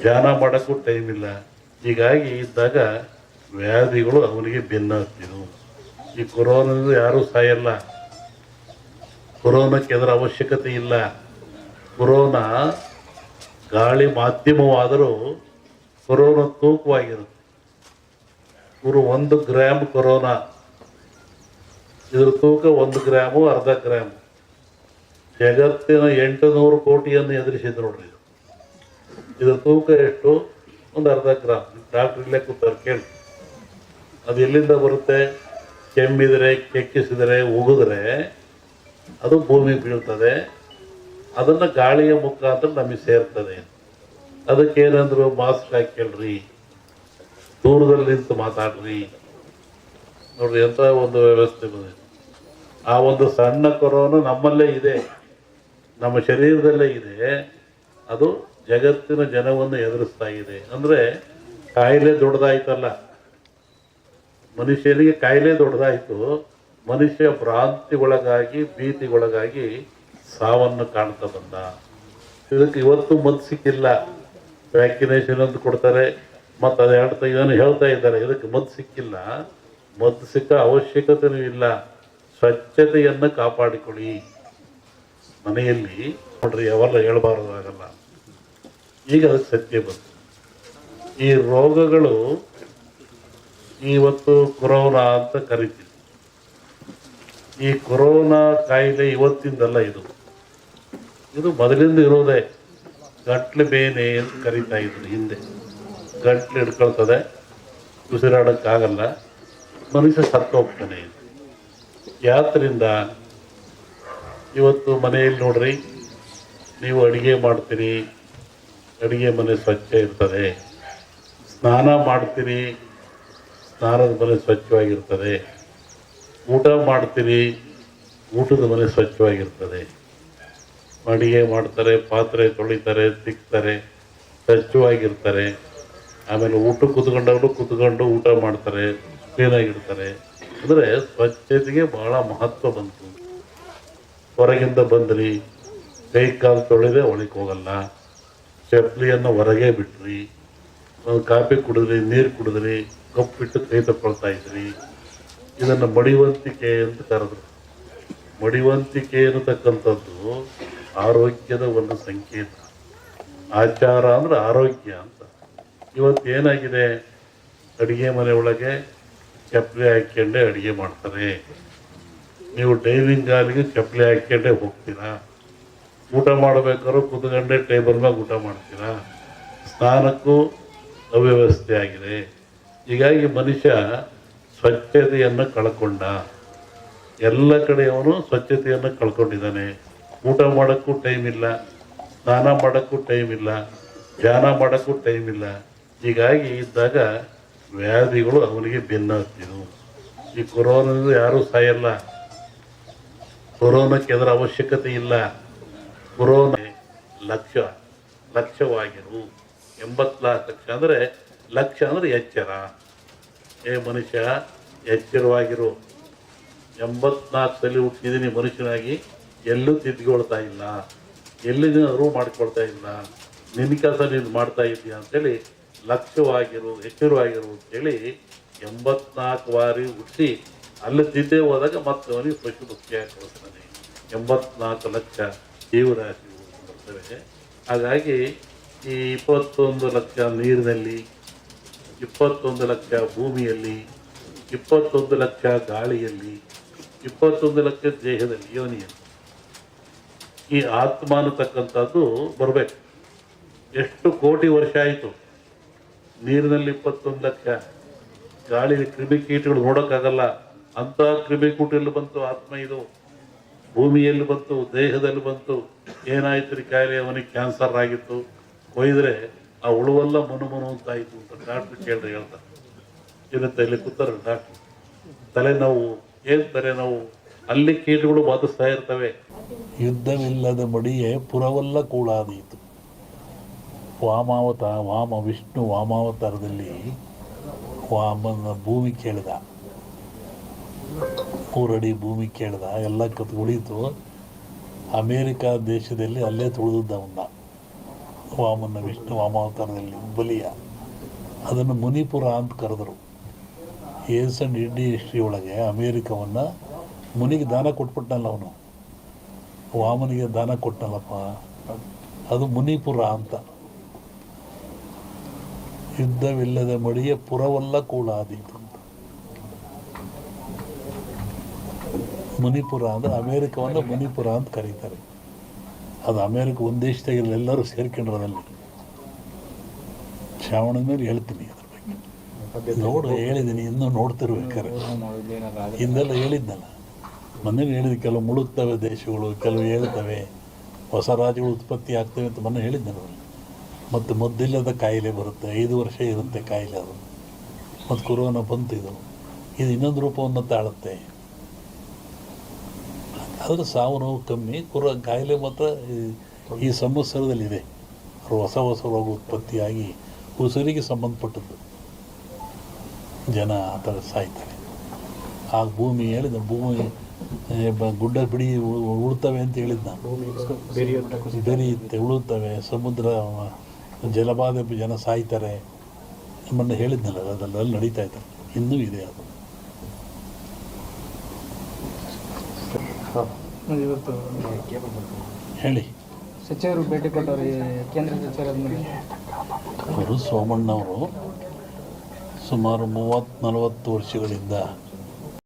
ಧ್ಯಾನ ಮಾಡೋಕ್ಕೂ ಟೈಮ್ ಇಲ್ಲ. ಹೀಗಾಗಿ ಇದ್ದಾಗ ವ್ಯಾಧಿಗಳು ಅವನಿಗೆ ಭಿನ್ನ ಈ ಕೊರೋನಾದಿಂದ ಯಾರೂ ಸಾಯಲ್ಲ. ಕೊರೋನಾಕ್ಕೆ ಅದರ ಅವಶ್ಯಕತೆ ಇಲ್ಲ. ಕೊರೋನಾ ಗಾಳಿ ಮಾಧ್ಯಮವಾದರೂ ಕೊರೋನಾ ತೂಕವಾಗಿರುತ್ತೆ. ಇವರು ಒಂದು ಗ್ರಾಮ್ ಕೊರೋನಾ. ಇದ್ರ ತೂಕ ಒಂದು ಗ್ರಾಮು, ಅರ್ಧ ಗ್ರಾಮ್. ಜಗತ್ತಿನ ಎಂಟು ನೂರು ಕೋಟಿಯನ್ನು ಎದುರಿಸಿದ್ರು ನೋಡ್ರಿ. ಇದ್ರ ತೂಕ ಎಷ್ಟು? ಒಂದು ಅರ್ಧ ಗ್ರಾಮ್ ಡಾಕ್ಟ್ರ್ ಇಲ್ಲೇ ಕೂತಾರೆ, ಕೇಳಿ. ಅದು ಎಲ್ಲಿಂದ ಬರುತ್ತೆ? ಕೆಮ್ಮಿದರೆ, ಕೆಕ್ಕಿಸಿದರೆ, ಉಗಿದ್ರೆ ಅದು ಭೂಮಿಗೆ ಬೀಳ್ತದೆ. ಅದನ್ನು ಗಾಳಿಯ ಮುಖಾಂತರ ನಮಗೆ ಸೇರ್ತದೆ. ಅದಕ್ಕೆ ಏನಂದ್ರು ಮಾಸ್ಕ್ ಹಾಕ್ಕೊಳ್ರಿ ದೂರದಲ್ಲಿ ನಿಂತು ಮಾತಾಡ್ರಿ. ನೋಡ್ರಿ, ಎಂಥ ಒಂದು ವ್ಯವಸ್ಥೆ ಬಂದಿದೆ. ಆ ಒಂದು ಸಣ್ಣ ಕೊರೋನಾ ನಮ್ಮಲ್ಲೇ ಇದೆ. ನಮ್ಮ ಶರೀರದಲ್ಲೇ ಇದೆ. ಅದು ಜಗತ್ತಿನ ಜನವನ್ನು ಎದುರಿಸ್ತಾ ಇದೆ. ಅಂದರೆ ಕಾಯಿಲೆ ದೊಡ್ಡದಾಯ್ತಲ್ಲ. ಮನುಷ್ಯನಿಗೆ ಕಾಯಿಲೆ ದೊಡ್ಡದಾಯಿತು. ಮನುಷ್ಯ ಭ್ರಾಂತಿಗೊಳಗಾಗಿ, ಭೀತಿಗೊಳಗಾಗಿ ಸಾವನ್ನು ಕಾಣ್ತಾ ಬಂದ. ಇದಕ್ಕೆ ಇವತ್ತು ಮದ್ದು ಸಿಕ್ಕಿಲ್ಲ. ವ್ಯಾಕ್ಸಿನೇಷನ್ ಅಂತ ಕೊಡ್ತಾರೆ. ಮತ್ತು ಅದು ಹೇಳ್ತಾ ಇದನ್ನು ಹೇಳ್ತಾ ಇದ್ದಾರೆ. ಇದಕ್ಕೆ ಮದ್ದು ಸಿಕ್ಕಿಲ್ಲ. ಮದ್ದು ಸಿಕ್ಕ ಅವಶ್ಯಕತೆಯೂ ಇಲ್ಲ. ಸ್ವಚ್ಛತೆಯನ್ನು ಕಾಪಾಡಿಕೊಳ್ಳಿ. ಮನೆಯಲ್ಲಿ ನೋಡ್ರಿ ಅವೆಲ್ಲ ಹೇಳ್ಬಾರ್ದಾಗಲ್ಲ ಈಗ ಅದಕ್ಕೆ ಸತ್ಯ ಬಂತು. ಈ ರೋಗಗಳು ಇವತ್ತು ಕೊರೋನಾ ಅಂತ ಕರಿತೀವಿ. ಈ ಕೊರೋನಾ ಕಾಯಿಲೆ ಇವತ್ತಿಂದಲ್ಲ ಇದು. ಇದು ಮೊದಲಿಂದ ಇರೋದೇ ಗಂಟ್ಲು ಬೇನೆ ಅಂತ ಕರಿತಾ ಇದ್ರು ಹಿಂದೆ. ಗಂಟ್ಲು ಹಿಡ್ಕೊಳ್ತದೆ, ಉಸಿರಾಡೋಕ್ಕಾಗಲ್ಲ, ಮನುಷ್ಯ ಸತ್ತೋಗ್ತಾನೆ ಯಾತ್ರಿಂದ? ಇವತ್ತು ಮನೆಯಲ್ಲಿ ನೋಡ್ರಿ, ನೀವು ಅಡುಗೆ ಮಾಡ್ತೀರಿ ಅಡುಗೆ ಮನೆ ಸ್ವಚ್ಛ ಇರ್ತದೆ. ಸ್ನಾನ ಮಾಡ್ತೀರಿ ಸ್ನಾನದ ಮನೆ ಸ್ವಚ್ಛವಾಗಿರ್ತದೆ. ಊಟ ಮಾಡ್ತೀರಿ ಊಟದ ಮನೆ ಸ್ವಚ್ಛವಾಗಿರ್ತದೆ. ಅಡುಗೆ ಮಾಡ್ತಾರೆ, ಪಾತ್ರೆ ತೊಳಿತಾರೆ, ತಿಕ್ತಾರೆ, ಸ್ವಚ್ಛವಾಗಿರ್ತಾರೆ. ಆಮೇಲೆ ಊಟ ಕುತ್ಕೊಂಡವರು ಕುತ್ಕೊಂಡು ಊಟ ಮಾಡ್ತಾರೆ, ಕ್ಲೀನಾಗಿರ್ತಾರೆ. ಅಂದರೆ ಸ್ವಚ್ಛತೆಗೆ ಬಹಳ ಮಹತ್ವ ಬಂತು. ಹೊರಗಿಂದ ಬಂದ್ರಿ, ಕೈ ಕಾಲು ತೊಳೆದೇ ಒಳಕ್ಕೆ ಹೋಗಲ್ಲ. ಚಪ್ಪಲಿಯನ್ನು ಹೊರಗೆ ಬಿಟ್ರಿ. ಕಾಫಿ ಕುಡಿದ್ರಿ, ನೀರು ಕುಡಿದ್ರಿ ಕಪ್ಪಿಟ್ಟು ಕೈ ತಗೊಳ್ತಾ ಇದ್ರಿ. ಇದನ್ನು ಮಡಿವಂತಿಕೆ ಅಂತ ಕರೆದ್ರು. ಮಡಿವಂತಿಕೆ ಅನ್ನತಕ್ಕಂಥದ್ದು ಆರೋಗ್ಯದ ಒಂದು ಸಂಕೇತ. ಆಚಾರ ಅಂದ್ರೆ ಆರೋಗ್ಯ ಅಂತ. ಇವತ್ತು ಏನಾಗಿದೆ? ಅಡಿಗೆ ಮನೆ ಒಳಗೆ ಚಪ್ಪಲಿ ಹಾಕ್ಕೊಂಡೆ ಅಡಿಗೆ ಮಾಡ್ತಾರೆ. ನೀವು ಡೈನಿಂಗ್ ಹಾಲಿಗೆ ಚಪ್ಪಲಿ ಹಾಕ್ಕೊಂಡೆ ಹೋಗ್ತೀರಾ? ಊಟ ಮಾಡಬೇಕಾದ್ರೂ ಕುತ್ಕೊಂಡೆ ಟೇಬಲ್ ಮ್ಯಾಗ ಊಟ ಮಾಡ್ತೀರಾ? ಸ್ನಾನಕ್ಕೂ ಅವ್ಯವಸ್ಥೆ ಆಗಿದೆ ಹೀಗಾಗಿ ಮನುಷ್ಯ ಸ್ವಚ್ಛತೆಯನ್ನು ಕಳ್ಕೊಂಡ. ಎಲ್ಲ ಕಡೆ ಅವನು ಸ್ವಚ್ಛತೆಯನ್ನು ಕಳ್ಕೊಂಡಿದ್ದಾನೆ. ಊಟ ಮಾಡೋಕ್ಕೂ ಟೈಮ್ ಇಲ್ಲ, ಸ್ನಾನ ಮಾಡೋಕ್ಕೂ ಟೈಮ್ ಇಲ್ಲ, ಧ್ಯಾನ ಮಾಡೋಕ್ಕೂ ಟೈಮ್ ಇಲ್ಲ. ಹೀಗಾಗಿ ಇದ್ದಾಗ ವ್ಯಾಧಿಗಳು ಅವನಿಗೆ ಹತ್ತಿದವು ಈ ಕೊರೋನಾದಿಂದ ಯಾರೂ ಸಾಯಲ್ಲ. ಕೊರೋನಾಕ್ಕೆ ಅದರ ಅವಶ್ಯಕತೆ ಇಲ್ಲ. ಕೊರೋನಾ ಲಕ್ಷ, ಲಕ್ಷವಾಗಿರು, ಎಂಬತ್ನಾಲ್ಕು ಲಕ್ಷ ಅಂದರೆ ಲಕ್ಷ ಅಂದರೆ ಎಚ್ಚರ. ಏ ಮನುಷ್ಯ, ಎಚ್ಚರವಾಗಿರು. ಎಂಬತ್ನಾಲ್ಕು ಸಲ ಹುಟ್ಟಿದ್ದೀನಿ ಮನುಷ್ಯನಾಗಿ, ಎಲ್ಲೂ ತಿದ್ಕೊಳ್ತಾ ಇಲ್ಲ. ಎಲ್ಲಿ ನೀನು ಅರಿವು ಮಾಡ್ಕೊಳ್ತಾ ಇಲ್ಲ. ನಿನ್ನ ಕೆಲಸ ನೀನು ಮಾಡ್ತಾ ಇದ್ದೀಯ ಅಂತೇಳಿ ಲಕ್ಷವಾಗಿರು, ಎಚ್ಚರವಾಗಿರು ಅಂತೇಳಿ ಎಂಬತ್ನಾಲ್ಕು ಬಾರಿ ಹುಟ್ಟಿ ಅಲ್ಲಿ ತಿದ್ದೇ ಹೋದಾಗ ಮತ್ತೆ ಅವನಿಗೆ ಪಶು ಮುಖ್ಯ ಕಳಿಸ್ತಾನೆ ಎಂಬತ್ನಾಲ್ಕು ಲಕ್ಷ. ಜೀವರಾಶಿಗಳು ಬರ್ತವೆ ಹಾಗಾಗಿ ಈ ಇಪ್ಪತ್ತೊಂದು ಲಕ್ಷ ನೀರಿನಲ್ಲಿ, ಇಪ್ಪತ್ತೊಂದು ಲಕ್ಷ ಭೂಮಿಯಲ್ಲಿ, ಇಪ್ಪತ್ತೊಂದು ಲಕ್ಷ ಗಾಳಿಯಲ್ಲಿ, ಇಪ್ಪತ್ತೊಂದು ಲಕ್ಷ ದೇಹದಲ್ಲಿ, ಯೋನಿಯಲ್ಲಿ. ಈ ಆತ್ಮ ಅನ್ನತಕ್ಕಂಥದ್ದು ಬರಬೇಕು. ಎಷ್ಟು ಕೋಟಿ ವರ್ಷ ಆಯಿತು? ನೀರಿನಲ್ಲಿ ಇಪ್ಪತ್ತೊಂದು ಲಕ್ಷ. ಗಾಳಿಯಲ್ಲಿ ಕ್ರಿಮಿಕೀಟಗಳು ನೋಡೋಕ್ಕಾಗಲ್ಲ. ಅಂಥ ಕ್ರಿಮಿಕೂಟಲ್ಲಿ ಬಂತು ಆತ್ಮ ಇದು. ಭೂಮಿಯಲ್ಲಿ ಬಂತು, ದೇಹದಲ್ಲಿ ಬಂತು, ಏನಾಯ್ತು ರೀ ಕಾಯಿಲೆ? ಅವನಿಗೆ ಕ್ಯಾನ್ಸರ್ ಆಗಿತ್ತು. ಕೊಯ್ದರೆ ಆ ಉಳುವಲ್ಲ ಮನು ಅಂತಾಯಿತು ಅಂತ ಡಾಕ್ಟ್ರು ಕೇಳ್ರಿ ಹೇಳ್ತಾರೆ. ಇರುತ್ತೆ ಇಲ್ಲಿ ಕೂತಾರೆ ಡಾಕ್ಟ್ರು ತಲೆನೋವು ಏನು ತಲೆನೋವು ಅಲ್ಲಿ ಕೀಟಗಳು ಬಾಧಿಸ್ತಾ ಇರ್ತವೆ. ಯುದ್ಧವಿಲ್ಲದ ಮಡಿಯೇ ಪುರವಲ್ಲ ಕೂಳಾದೀತು. ವಾಮಾವತ, ವಾಮ ವಿಷ್ಣು ವಾಮಾವತಾರದಲ್ಲಿ ವಾಮನ ಭೂಮಿ ಕೇಳಿದ. ಮೂರಡಿ ಭೂಮಿ ಕೇಳಿದ, ಎಲ್ಲ ಕತ್ ಉಳಿತು. ಅಮೇರಿಕಾ ದೇಶದಲ್ಲಿ ಅಲ್ಲೇ ತುಳಿದವನ್ನ ವಾಮನ ವಿಷ್ಣು ವಾಮಾವತಾರದಲ್ಲಿ ಬಲಿಯ ಅದನ್ನು ಮುನಿಪುರ ಅಂತ ಕರೆದರು. ಏಸ್ ಅಂಡ್ ಇಂಡಿ ಹಿಸ್ಟ್ರಿ ಒಳಗೆ ಅಮೇರಿಕವನ್ನು ಮುನಿಗೆ ದಾನ ಕೊಟ್ಬಿಟ್ನಲ್ಲ ಅವನು. ವಾಮನಿಗೆ ದಾನ ಕೊಟ್ಟನಲ್ಲಪ್ಪ ಅದು ಮುನಿಪುರ ಅಂತ. ಯುದ್ಧವಿಲ್ಲದ ಮಡಿಯ ಪುರವಲ್ಲ ಕೂಡ ಅಂತ ಮುನಿಪುರ ಅಂದರೆ ಅಮೇರಿಕವನ್ನು ಮಣಿಪುರ ಅಂತ ಕರೀತಾರೆ. ಅದು ಅಮೇರಿಕ ಒಂದು ದೇಶದಾಗ ಎಲ್ಲರೂ ಸೇರ್ಕೊಂಡಿರೋದಲ್ಲಿ. ಶ್ರಾವಣದ ಮೇಲೆ ಹೇಳ್ತೀನಿ ಅದ್ರ ಬಗ್ಗೆ. ನೋಡು ಹೇಳಿದ್ದೀನಿ ಇನ್ನೂ ನೋಡ್ತಿರ್ಬೇಕಾರೆ ಹಿಂದೆಲ್ಲ ಹೇಳಿದ್ನಲ್ಲ ಮೊನ್ನೆ ಹೇಳಿದ ಕೆಲವು ಮುಳುಗ್ತವೆ ದೇಶಗಳು, ಕೆಲವು ಹೇಳ್ತವೆ. ಹೊಸ ರಾಜ್ಯಗಳು ಉತ್ಪತ್ತಿ ಆಗ್ತವೆ ಅಂತ ಮೊನ್ನೆ ಹೇಳಿದ್ನಲ್ಲ ಮತ್ತು ಮದ್ದಿಲ್ಲದ ಕಾಯಿಲೆ ಬರುತ್ತೆ, ಐದು ವರ್ಷ ಇರುತ್ತೆ ಕಾಯಿಲೆ ಅದು. ಮತ್ತು ಕೊರೋನಾ ಬಂತು ಇದು. ಇದು ಇನ್ನೊಂದು ರೂಪವನ್ನು ತಾಳುತ್ತೆ. ಆದರೆ ಸಾವು ನೋವು ಕಮ್ಮಿ. ಕುರ ಕಾಯಿಲೆ ಮಾತ್ರ ಈ- ಸಂವತ್ಸರದಲ್ಲಿದೆ. ಅವರು ಹೊಸ ಹೊಸ ರೋಗ ಉತ್ಪತ್ತಿಯಾಗಿ ಉಸಿರಿಗೆ ಸಂಬಂಧಪಟ್ಟದ್ದು. ಜನ ಆ ಥರ ಸಾಯ್ತಾರೆ. ಆ ಭೂಮಿ ಹೇಳಿದ, ಭೂಮಿ ಗುಡ್ಡ ಬಿಡಿ ಉಳ್ತವೆ ಅಂತ ಹೇಳಿದ್ ನಾನು ಬೆರೆಯುತ್ತೆ, ಉಳುತ್ತವೆ, ಸಮುದ್ರ ಜಲಬಾಧೆ ಜನ ಸಾಯ್ತಾರೆ. ಮೊನ್ನೆ ಹೇಳಿದ್ನಲ್ಲ ಅದರಲ್ಲಿ ನಡೀತಾ ಇದ್ದಾರೆ ಇನ್ನೂ ಇದೆ ಅದು. ಇವತ್ತು ಹೇಳಿ. ಸಚಿವರು ಭೇಟಿ ಕೊಟ್ಟವ್ರು ಕೇಂದ್ರ ಸಚಿವರಾದ್ಮೇಲೆ ಅವರು ಸೋಮಣ್ಣವರು ಸುಮಾರು ಮೂವತ್ತು ನಲವತ್ತು ವರ್ಷಗಳಿಂದ